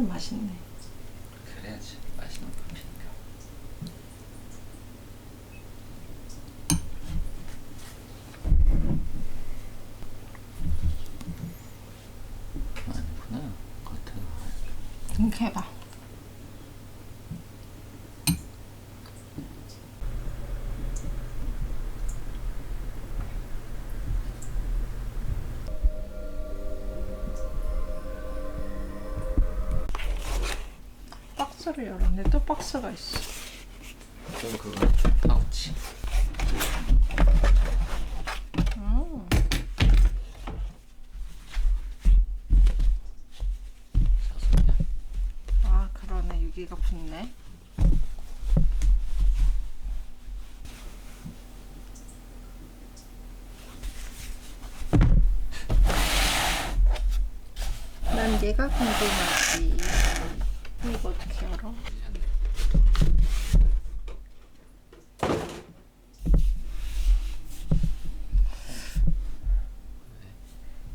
커피는 맛있네. 그래야지 맛있는 커피니까. 아니구나. 겉은 하얗게. 이렇게 해봐. 박스를 열었는데 또 박스가 있어. 그럼 그건 파우치. 음. 아 그러네 여기가 붙네. 난 얘가 궁금하지. 이거 어떻게 열어?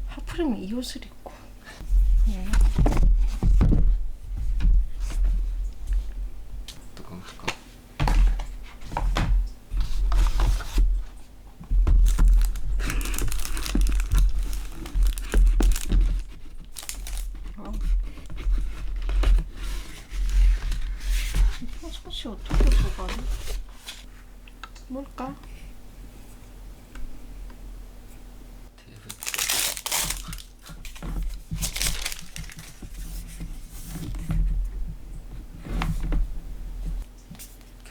하필이면 이 옷을 입고.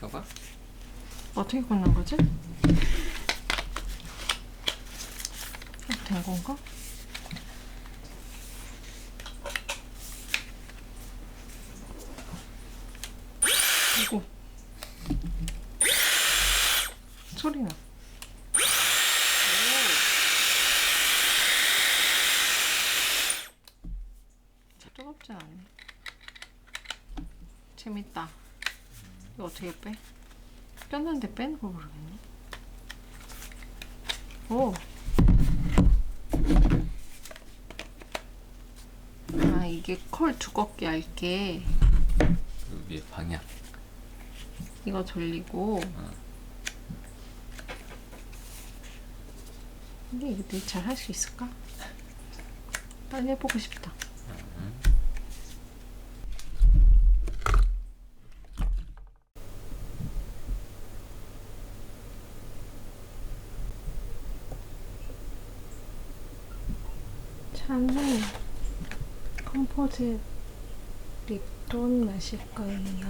켜봐. 어떻게 꽂는 거지? 이렇게 된 건가? 이거 소리나. 뜨겁진 않네. 재밌다. 이거 어떻게 빼? 꼈는데 빼는 거 모르겠네. 오. 아 이게 컬 두껍게 얇게 그 위에 방향. 이거 돌리고. 근데 이거 잘할 수 있을까? 빨리 해보고 싶다. 저는 컴포즈 립톤 마실 거예요.